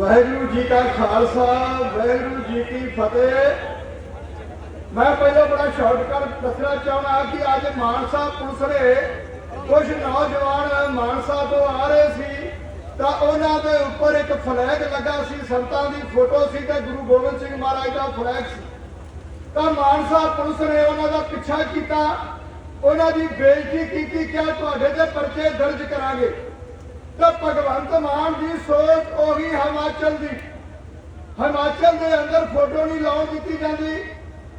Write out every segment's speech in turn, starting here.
ਵਾਹਿਗੁਰੂ ਜੀ ਕਾ ਖਾਲਸਾ, ਵਾਹਿਗੁਰੂ ਜੀ ਕੀ ਫਤਿਹ। ਮੈਂ ਪਹਿਲਾਂ ਬੜਾ ਸ਼ਾਰਟਕਟ ਦੱਸਣਾ ਚਾਹੁੰਦਾ ਕਿ ਅੱਜ ਮਾਨਸਾ ਪੁਲਿਸ ਨੇ ਕੁਝ ਨੌਜਵਾਨ ਮਾਨਸਾ ਤੋਂ ਆ ਰਹੇ ਸੀ, ਤਾਂ ਉਹਨਾਂ ਦੇ ਉੱਪਰ ਇੱਕ ਫਲੈਗ ਲੱਗਾ ਸੀ, ਸੰਤਾਂ ਦੀ ਫੋਟੋ ਸੀ ਤੇ ਗੁਰੂ ਗੋਬਿੰਦ ਸਿੰਘ ਮਹਾਰਾਜ ਦਾ ਫਲੈਗ ਸੀ। ਤਾਂ ਮਾਨਸਾ ਪੁਲਿਸ ਨੇ ਉਹਨਾਂ ਦਾ ਪਿੱਛਾ ਕੀਤਾ, ਉਹਨਾਂ ਦੀ ਬੇਇੱਜ਼ਤੀ ਕੀਤੀ ਕਿ ਤੁਹਾਡੇ ਤੇ ਪਰਚੇ ਦਰਜ ਕਰਾਂਗੇ। ਤਾਂ ਭਗਵੰਤ ਮਾਨ ਦੀ ਸੋਚ ਉਹੀ ਹਿਮਾਚਲ ਦੀ। ਹਿਮਾਚਲ ਦੇ ਅੰਦਰ ਫੋਟੋ ਨਹੀਂ ਲਾਉਣ ਦਿੱਤੀ ਜਾਂਦੀ।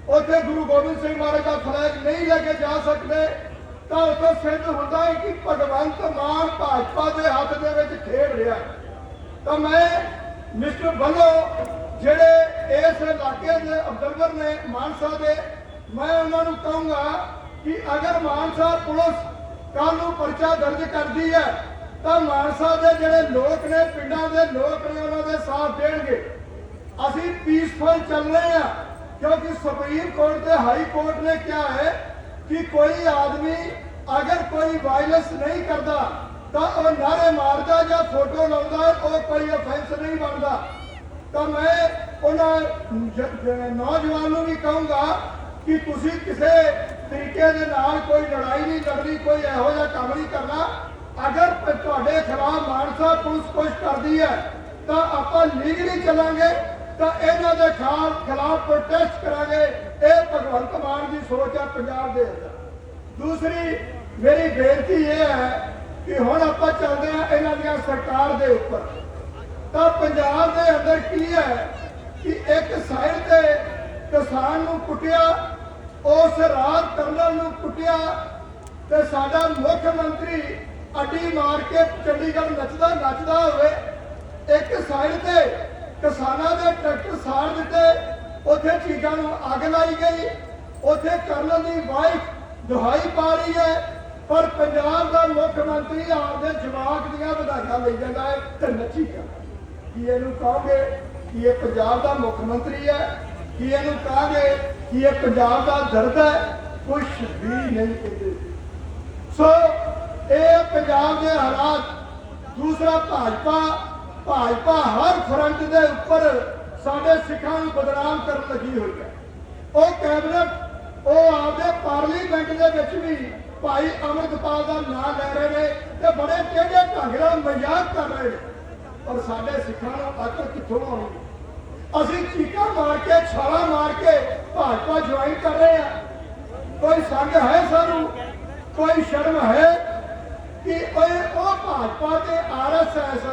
ਉੱਥੇ ਗੁਰੂ ਗੋਬਿੰਦ ਸਿੰਘ ਮਹਾਰਾਜ ਦਾ ਫਲੈਗ ਨਹੀਂ ਲੈ ਕੇ ਜਾ ਸਕਦੇ। ਤਾਂ ਉੱਥੇ ਸਿੱਧ ਹੁੰਦਾ ਹੈ ਕਿ ਭਗਵੰਤ ਮਾਨ ਭਾਜਪਾ ਦੇ ਹੱਥ ਦੇ ਵਿੱਚ ਖੇਡ ਰਿਹਾ। ਤਾਂ ਮੈਂ ਮਿਸਟਰ ਵੱਲੋਂ ਜਿਹੜੇ ਇਸ ਇਲਾਕੇ ਦੇ ਅਬਜ਼ਰਵਰ ਨੇ ਮਾਨਸਾ ਦੇ, ਮੈਂ ਉਹਨਾਂ ਨੂੰ ਕਹੂੰਗਾ ਕਿ ਅਗਰ ਮਾਨਸਾ ਪੁਲਿਸ ਕੱਲ ਨੂੰ ਪਰਚਾ ਦਰਜ ਕਰਦੀ ਹੈ ਤਾਂ ਮਾਨਸਾ ਦੇ ਜਿਹੜੇ ਲੋਕ ਨੇ, ਪਿੰਡਾਂ ਦੇ ਲੋਕ ਨੇ, ਉਹਨਾਂ ਦੇ ਸਾਥ ਦੇਣਗੇ। ਅਸੀਂ ਪੀਸਫੁਲ ਚੱਲ ਰਹੇ ਹਾਂ, ਕਿਉਂਕਿ ਸੁਪਰੀਮ ਕੋਰਟ ਤੇ ਹਾਈ ਕੋਰਟ ਨੇ ਕਿਹਾ ਹੈ ਕਿ ਕੋਈ ਆਦਮੀ ਅਗਰ ਕੋਈ ਵਾਇਲੈਂਸ ਨਹੀਂ ਕਰਦਾ, ਤਾਂ ਉਹ ਨਾਰੇ ਮਾਰਦਾ ਜਾਂ ਫੋਟੋ ਲਾਉਂਦਾ, ਉਹ ਕੋਈ ਅਫੈਂਸ ਨਹੀਂ ਬਣਦਾ। ਤਾਂ ਮੈਂ ਉਹਨਾਂ ਨੌਜਵਾਨ ਨੂੰ ਵੀ ਕਹੂੰਗਾ ਕਿ ਤੁਸੀਂ ਕਿਸੇ ਤਰੀਕੇ ਦੇ ਨਾਲ ਕੋਈ ਲੜਾਈ ਨਹੀਂ ਲੜਨੀ, ਕੋਈ ਇਹੋ ਜਿਹਾ ਕੰਮ ਨਹੀਂ ਕਰਨਾ। ਅਗਰ ਤੁਹਾਡੇ ਖਿਲਾਫ ਮਾਨਸਾ ਪੁਲਿਸ ਕੁਝ ਕਰਦੀ ਹੈ, ਤਾਂ ਆਪਾਂ ਲੀਗਲੀ ਚੱਲਾਂਗੇ, ਤਾਂ ਇਹਨਾਂ ਦੇ ਖਿਲਾਫ ਪ੍ਰੋਟੈਸਟ ਕਰਾਂਗੇ। ਇਹ ਭਗਵੰਤ ਮਾਨ ਦੀ ਸੋਚ ਹੈ ਪੰਜਾਬ ਦੇ ਅੰਦਰ। ਦੂਸਰੀ, ਮੇਰੀ ਬੇਨਤੀ ਇਹ ਹੈ ਕਿ ਹੁਣ ਆਪਾਂ ਚੱਲਦੇ ਹਾਂ ਇਹਨਾਂ ਦੀਆਂ ਸਰਕਾਰ ਦੇ ਉੱਪਰ। ਤਾਂ ਪੰਜਾਬ ਦੇ ਅੰਦਰ ਕੀ ਹੈ ਕਿ ਇੱਕ ਸਾਈਡ ਤੇ ਕਿਸਾਨ ਨੂੰ ਕੁੱਟਿਆ, ਉਸ ਰਾਤ ਕਰਨਲ ਨੂੰ ਕੁੱਟਿਆ, ਤੇ ਸਾਡਾ ਮੁੱਖ ਮੰਤਰੀ ਅੱਡੀ ਮਾਰ ਕੇ ਚੰਡੀਗੜ੍ਹ ਨੱਚਦਾ ਨੱਚਦਾ ਹੋਵੇ, ਇੱਕ ਸਾਈਡ ਤੇ ਕਿਸਾਨਾਂ ਦੇ ਟਰੈਕਟਰ ਸਾੜ ਦਿੱਤੇ, ਉੱਥੇ ਚੀਜ਼ਾਂ ਨੂੰ ਅੱਗ ਲਾਈ ਗਈ, ਉੱਥੇ ਕਰਨਲ ਦੀ ਵਾਈਫ ਦੁਹਾਈ ਪਾ ਰਹੀ ਹੈ, ਪਰ ਪੰਜਾਬ ਦਾ ਮੁੱਖ ਮੰਤਰੀ ਆਪਦੇ ਜਵਾਕ ਦੀਆਂ ਵਧਾਈਆਂ ਲਈ ਜਾਂਦਾ ਹੈ ਤੇ ਨੱਚੀ ਜਾਂਦਾ ਕੀ ਇਹਨੂੰ ਕਹੋਗੇ ਕਿ ਇਹ ਪੰਜਾਬ ਦਾ ਮੁੱਖ ਮੰਤਰੀ ਹੈ? ਕੀ ਇਹਨੂੰ ਕਹਾਂਗੇ ਕਿ ਇਹ ਪੰਜਾਬ ਦਾ ਦਰਦ ਹੈ? ਕੁਝ ਵੀ ਨਹੀਂ ਕਹਿੰਦੇ। ਸੋ ਇਹ ਪੰਜਾਬ ਦੇ ਹਾਲਾਤ। ਦੂਸਰਾ ਭਾਜਪਾ। ਭਾਜਪਾ ਹਰ ਫਰੰਟ ਦੇ ਉੱਪਰ ਸਾਡੇ ਸਿੱਖਾਂ ਨੂੰ ਬਦਨਾਮ ਕਰਨ ਲੱਗੀ ਹੋਈ ਹੈ। ਉਹ ਕੈਬਨਿਟ, ਉਹ ਆਪਦੇ ਪਾਰਲੀਮੈਂਟ ਦੇ ਵਿੱਚ ਵੀ ਭਾਈ ਅਮਰਤਪਾਲ ਦਾ ਨਾਮ ਲੈ ਰਹੇ ਨੇ ਤੇ ਬੜੇ ਟੇਢੇ ਢੰਗ ਨਾਲ ਮਜ਼ਾਕ ਕਰ ਰਹੇ ਨੇ। ਪਰ ਸਾਡੇ ਸਿੱਖਾਂ ਨੂੰ ਅਕਲ ਕਿੱਥੋਂ ਆਉਣੀ? ਅਸੀਂ ਚੀਕਾਂ ਮਾਰ ਕੇ, ਛਾਲਾ ਮਾਰ ਕੇ ਭਾਜਪਾ ਜੁਆਇਨ ਕਰ ਰਹੇ ਆ ਕੋਈ ਸੰਗ ਹੈ ਸਾਨੂੰ? ਕੋਈ ਸ਼ਰਮ ਹੈ? ਕਿ ਓਏ ਉਹ ਭਾਜਪਾ ਤੇ ਆਰਐਸਐਸ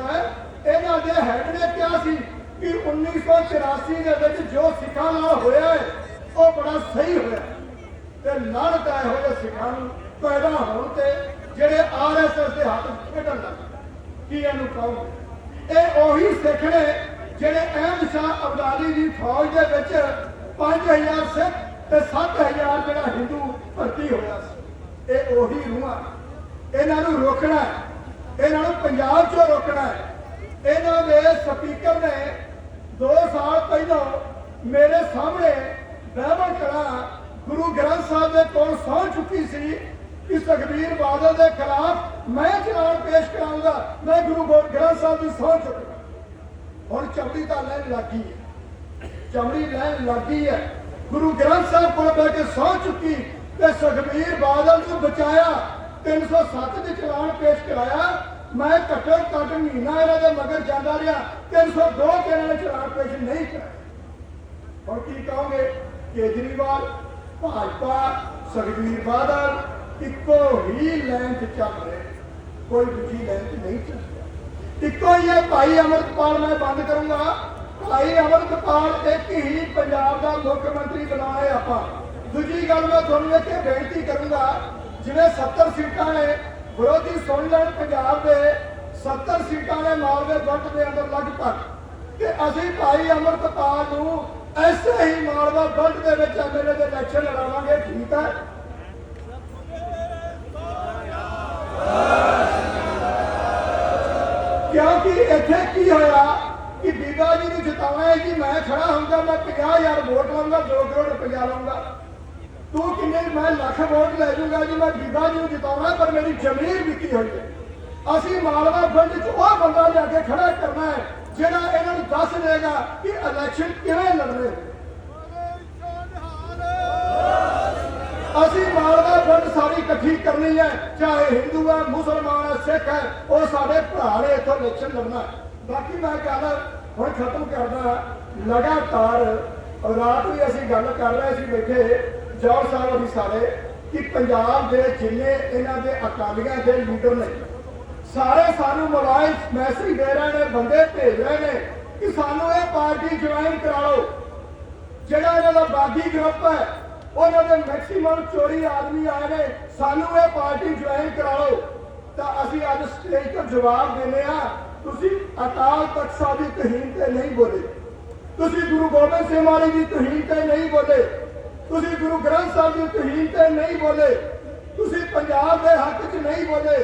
ਇਹਨਾਂ ਦੇ ਹੈਡ ਨੇ ਕਿਹਾ ਸੀ ਕਿ 1984 ਦੇ ਵਿੱਚ ਜੋ ਸਿੱਖਾਂ ਨਾਲ ਹੋਇਆ ਹੈ, ਉਹ ਬੜਾ ਸਹੀ ਹੋਇਆ ਤੇ ਲਾਹਨਤ ਇਹੋ ਜਿਹੇ ਸਿੱਖਾਂ ਨੂੰ ਪੈਦਾ ਹੋਣ ਤੇ ਜਿਹੜੇ ਆਰਐਸਐਸ ਦੇ ਹੱਥ ਖੇਡਣ ਲੱਗ ਕੀ ਇਹਨੂੰ ਕਹੋਗੇ? ਇਹ ਉਹੀ ਸਿੱਖ ਨੇ ਜਿਹੜੇ ਅਹਿਮਦ ਸ਼ਾਹ ਅਬਦਾਲੀ ਦੀ ਫੌਜ ਦੇ ਵਿੱਚ 5000 ਸਿੱਖ ਤੇ 7000 ਜਿਹੜਾ ਹਿੰਦੂ ਭਰਤੀ ਹੋਇਆ ਸੀ। ਇਹ ਉਹੀ ਰੂਹਾਂ। ਇਹਨਾਂ ਨੂੰ ਰੋਕਣਾ ਇਹਨਾਂ ਨੂੰ ਪੰਜਾਬ ਚੋਂ ਰੋਕਣਾ ਇਹਨਾਂ ਦੇ ਸਪੀਕਰ ਨੇ 2 ਸਾਲ ਪਹਿਲਾਂ ਮੇਰੇ ਸਾਹਮਣੇ ਬਹਿਬਲ ਕਰਾ ਗੁਰੂ ਗ੍ਰੰਥ ਸਾਹਿਬ ਦੇ ਕੋਲ ਸਹੁੰ ਚੁੱਕੀ ਸੀ ਕਿ ਸੁਖਬੀਰ ਬਾਦਲ ਦੇ ਖਿਲਾਫ ਮੈਂ ਚਲਾਨ ਪੇਸ਼ ਕਰਾਉਂਗਾ ਮੈਂ ਗੁਰੂ ਗੋ- ਗ੍ਰੰਥ ਸਾਹਿਬ ਦੀ ਸਹੁੰ ਚੁੱਕਦਾ ਹੁਣ ਚਮੜੀ ਤਾਂ ਲੈਣ ਲੱਗੀ ਹੈ। ਚਮੜੀ ਲੈਣ ਲੱਗੀ ਹੈ। ਗੁਰੂ ਗ੍ਰੰਥ ਸਾਹਿਬ ਕੋਲ ਬਹਿ ਕੇ ਸਹੁੰ ਚੁੱਕੀ ਤੇ ਸੁਖਬੀਰ ਬਾਦਲ ਨੂੰ ਬਚਾਇਆ। 307 ਦੇ ਚਲਾਨ ਪੇਸ਼ ਕਰਾਇਆ। ਮੈਂ ਘੱਟੋ ਘੱਟ ਮਹੀਨਾ ਇਹਨਾਂ ਦੇ ਮਗਰ ਜਾਂਦਾ ਰਿਹਾ। 302 ਤੇ ਇਹਨਾਂ ਚਲਾਨ ਪੇਸ਼ ਨਹੀਂ ਕਰਾਇਆ। ਹੁਣ ਕੀ ਕਹੋਗੇ? ਕੇਜਰੀਵਾਲ, ਭਾਜਪਾ ਸੁਖਬੀਰ ਬਾਦਲ ਇੱਕੋ ਹੀ ਲਾਈਨ 'ਚ ਚੱਲ ਰਹੇ ਕੋਈ ਦੂਜੀ ਲਾਈਨ 'ਚ ਨਹੀਂ ਚੱਲ ਰਿਹਾ। ਇੱਕੋ ਹੀ ਹੈ, ਭਾਈ ਅਮਰਤਪਾਲ ਮੈਂ ਬੰਦ ਕਰੂੰਗਾ। ਭਾਈ ਅਮਰਤਪਾਲ ਇੱਕ ਹੀ ਪੰਜਾਬ ਦਾ ਮੁੱਖ ਮੰਤਰੀ ਬਣਾਏ ਆਪਾਂ। ਦੂਜੀ ਗੱਲ ਮੈਂ ਤੁਹਾਨੂੰ ਇੱਕ ਬੇਨਤੀ ਕਰੂੰਗਾ ਜਿਵੇਂ 70 ਸੀਟਾਂ ਨੇ ਵਿਰੋਧੀ ਸੁਣ ਲੈਣ ਪੰਜਾਬ ਦੇ 70 ਸੀਟਾਂ ਨੇ ਮਾਲਵੇ ਵੱਟ ਦੇ ਅੰਦਰ ਲਗਭਗ। ਕਿ ਅਸੀਂ ਭਾਈ ਅਮਰਤਪਾਲ ਨੂੰ ਐਸੇ ਹੀ ਮਾਲਵਾ ਵੱਟ ਦੇ ਵਿੱਚ ਐਮਐਲਏ ਦੇ ਇਲੈਕਸ਼ਨ ਲੜਾਵਾਂਗੇ, ਠੀਕ ਹੈ? ਕਿਉਂਕਿ ਇੱਥੇ ਕੀ ਹੋਇਆ ਕਿ ਬੀਬਾ ਜੀ ਨੂੰ ਜਿਤਾਉਣਾ ਹੈ ਕਿ ਮੈਂ ਖੜਾ ਹੁੰਦਾ ਮੈਂ 50000 ਵੋਟ ਲਾਉਂਗਾ 2 ਕਰੋੜ ਰੁਪਇਆ ਲਾਉਂਗਾ ਤੂੰ ਕਿੰਨੇ ਮੈਂ ਲੱਖ ਵੋਟ ਲੈ ਜੂਗਾ ਜੀ, ਮੈਂ ਬੀਬਾ ਜੀ ਨੂੰ ਜਿਤਾਉਣਾ, ਪਰ ਮੇਰੀ ਜ਼ਮੀਰ ਵਿਕੀ ਹੋਈ ਹੈ। ਅਸੀਂ ਮਾਲਵਾ ਫੰਡ 'ਚ ਉਹ ਬੰਦਾ ਲਿਆ ਕੇ ਖੜਾ ਕਰਨਾ ਹੈ, ਜਿਹੜਾ ਇਹਨਾਂ ਨੂੰ ਦੱਸ ਦੇਗਾ ਕਿ ਇਲੈਕਸ਼ਨ ਕਿਵੇਂ ਲੜਨੇ। ਅਸੀਂ ਮਾਲਵਾ ਫੰਡ ਸਾਰੀ ਇਕੱਠੀ ਕਰਨੀ ਹੈ, ਚਾਹੇ ਹਿੰਦੂ ਹੈ, ਮੁਸਲਮਾਨ ਹੈ, ਸਿੱਖ ਹੈ, ਉਹ ਸਾਡੇ ਭਰਾ ਨੇ ਇੱਥੋਂ ਇਲੈਕਸ਼ਨ ਲੜਨਾ ਬਾਕੀ ਮੈਂ ਗੱਲ ਹੁਣ ਖਤਮ ਕਰਦਾ ਲਗਾਤਾਰ ਰਾਤ ਵੀ ਅਸੀਂ ਗੱਲ ਕਰ ਰਹੇ ਸੀ ਬੈਠੇ ਜੌਰ ਸਾਹਿਬ ਅਸੀਂ ਸਾਰੇ, ਕਿ ਪੰਜਾਬ ਦੇ ਜਿੰਨੇ ਇਹਨਾਂ ਦੇ ਅਕਾਲੀਆਂ ਦੇ ਲੀਡਰ ਨੇ, ਸਾਰੇ ਸਾਨੂੰ ਮੋਬਾਈਲ ਮੈਸੇਜ ਦੇ ਰਹੇ ਨੇ, ਬੰਦੇ ਭੇਜ ਰਹੇ ਨੇ ਕਿ ਸਾਨੂੰ ਇਹ ਪਾਰਟੀ ਜੁਆਇਨ ਕਰਾ ਲਓ ਜਿਹੜਾ ਇਹਨਾਂ ਦਾ ਬਾਗੀ ਗਰੁੱਪ ਹੈ, ਉਹਨਾਂ ਦੇ ਮੈਕਸਿਮਮ ਚੋਰੀ ਆਦਮੀ ਆਏ ਨੇ, ਸਾਨੂੰ ਇਹ ਪਾਰਟੀ ਜੁਆਇਨ ਕਰਾ ਲਓ ਤਾਂ ਅਸੀਂ ਅੱਜ ਸਟੇਜ ਤੋਂ ਜਵਾਬ ਦਿੰਦੇ ਆ ਤੁਸੀਂ ਅਕਾਲ ਤਖਤ ਸਾਹਿਬ ਦੀ ਤਹੀਨ ਤੇ ਨਹੀਂ ਬੋਲੇ। ਤੁਸੀਂ ਗੁਰੂ ਗੋਬਿੰਦ ਸਿੰਘ ਮਹਾਰਾਜ ਦੀ ਤਹੀਨ ਤੇ ਨਹੀਂ ਬੋਲੇ। ਤੁਸੀਂ ਗੁਰੂ ਗ੍ਰੰਥ ਸਾਹਿਬ ਦੀ ਤਹੀਨ ਤੇ ਨਹੀਂ ਬੋਲੇ, ਤੁਸੀਂ ਪੰਜਾਬ ਦੇ ਹੱਕ 'ਚ ਨਹੀਂ ਬੋਲੇ,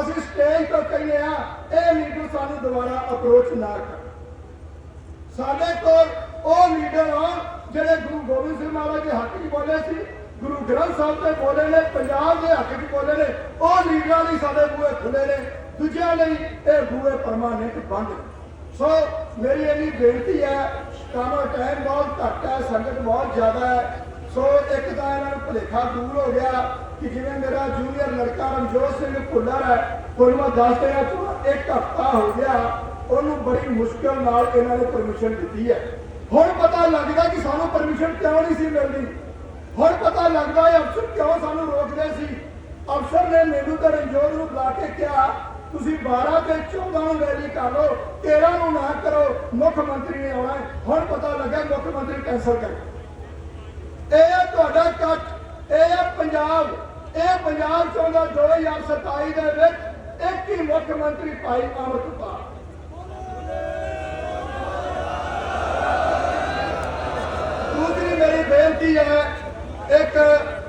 ਅਸੀਂ ਸਟੇਜ ਤੋਂ ਕਹਿੰਦੇ ਆ, ਇਹ ਲੀਡਰ ਸਾਨੂੰ ਦੁਬਾਰਾ ਅਪਰੋਚ ਨਾ ਕਰ। ਸਾਡੇ ਕੋਲ ਉਹ ਲੀਡਰ ਆਉਣ ਜਿਹੜੇ ਗੁਰੂ ਗੋਬਿੰਦ ਸਿੰਘ ਮਹਾਰਾਜ ਦੇ ਹੱਕ 'ਚ ਬੋਲੇ ਸੀ, ਗੁਰੂ ਗ੍ਰੰਥ ਸਾਹਿਬ ਤੇ ਬੋਲੇ ਨੇ, ਪੰਜਾਬ ਦੇ ਹੱਕ 'ਚ ਬੋਲੇ ਨੇ, ਉਹ ਲੀਡਰਾਂ ਲਈ ਸਾਡੇ ਬੂਹੇ ਖੁੱਲੇ ਨੇ, ਦੂਜਿਆਂ ਲਈ ਇਹ ਬੂਹੇ ਪਰਮਾਨੈਂਟ ਬੰਦ ਸੋ ਮੇਰੀ ਇੰਨੀ ਬੇਨਤੀ ਹੈ ਕੰਮ ਟਾਈਮ ਬਹੁਤ ਘੱਟ ਹੈ, ਸੰਗਤ ਬਹੁਤ ਜ਼ਿਆਦਾ ਹੈ ਸੋ ਇੱਕ ਤਾਂ ਇਹਨਾਂ ਨੂੰ ਭੁਲੇਖਾ ਦੂਰ ਹੋ ਗਿਆ ਕਿ ਜਿਵੇਂ ਮੇਰਾ ਜੂਨੀਅਰ ਲੜਕਾ ਰਣਜੋਤ ਸਿੰਘ ਭੁੱਲਰ ਹੈ ਕੋਈ ਮੈਂ ਦੱਸ ਰਿਹਾ ਤੁਹਾਨੂੰ ਇੱਕ ਹਫਤਾ ਹੋ ਗਿਆ, ਉਹਨੂੰ ਬੜੀ ਮੁਸ਼ਕਲ ਨਾਲ ਇਹਨਾਂ ਨੇ ਪਰਮਿਸ਼ਨ ਦਿੱਤੀ ਹੈ। ਹੁਣ ਪਤਾ ਲੱਗਦਾ ਕਿ ਸਾਨੂੰ ਪਰਮਿਸ਼ਨ ਕਿਉਂ ਨਹੀਂ ਸੀ ਮਿਲਦੀ। ਹੁਣ ਪਤਾ ਲੱਗਦਾ ਹੈ, ਅਫਸਰ ਕਿਉਂ ਸਾਨੂੰ ਰੋਕਦੇ ਸੀ। ਅਫਸਰ ਨੇ ਮੈਨੂੰ ਤੇ ਰਣਜੋਤ ਨੂੰ ਬੁਲਾ ਕੇ ਕਿਹਾ, ਤੁਸੀਂ 12 ਤੇ 14 ਨੂੰ ਰੈਲੀ ਕਰ ਲਓ 13 ਨੂੰ ਨਾ ਕਰੋ, ਮੁੱਖ ਮੰਤਰੀ ਨੇ ਆਉਣਾ ਹੁਣ ਪਤਾ ਲੱਗਾ ਮੁੱਖ ਮੰਤਰੀ ਕੈਂਸਲ ਕਰ ਇਹ ਹੈ ਤੁਹਾਡਾ ਕੱਟ, ਇਹ ਹੈ ਪੰਜਾਬ, ਇਹ ਪੰਜਾਬ ਚਾਹੁੰਦਾ 2027 ਦੇ ਵਿੱਚ ਇੱਕ ਹੀ ਮੁੱਖ ਮੰਤਰੀ ਭਾਈ ਅਮਰਪਾਲ ਦੂਸਰੀ ਮੇਰੀ ਬੇਨਤੀ ਹੈ, ਇੱਕ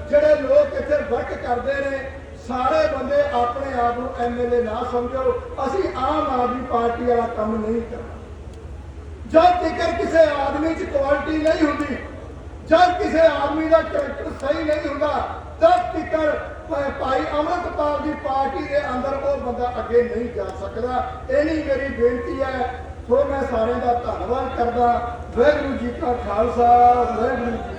ਜਿਹੜੇ ਲੋਕ ਇੱਥੇ ਵਰਕ ਕਰਦੇ ਨੇ, ਸਾਰੇ ਬੰਦੇ ਆਪਣੇ ਆਪ ਨੂੰ ਐਮਐਲਏ ਨਾ ਸਮਝੋ, ਅਸੀਂ ਆਮ ਆਦਮੀ ਪਾਰਟੀ ਵਾਲਾ ਕੰਮ ਨਹੀਂ ਕਰਨਾ। ਜਦ ਤੱਕ ਕਿਸੇ ਆਦਮੀ 'ਚ ਕੁਆਲਿਟੀ ਨਹੀਂ ਹੁੰਦੀ ਜਦ ਕਿਸੇ ਆਦਮੀ ਦਾ ਕਰੈਕਟਰ ਸਹੀ ਨਹੀਂ ਹੁੰਦਾ ਤਦ ਤੱਕ ਭਾਈ ਅਮਰਤਪਾਲ ਦੀ ਪਾਰਟੀ ਦੇ ਅੰਦਰ ਉਹ ਬੰਦਾ ਅੱਗੇ ਨਹੀਂ ਜਾ ਸਕਦਾ। ਇਹ ਮੇਰੀ ਬੇਨਤੀ ਹੈ, ਸੋ ਮੈਂ ਸਾਰਿਆਂ ਦਾ ਧੰਨਵਾਦ ਕਰਦਾ। ਵਾਹਿਗੁਰੂ ਜੀ ਕਾ ਖਾਲਸਾ, ਵਾਹਿਗੁਰੂ ਜੀ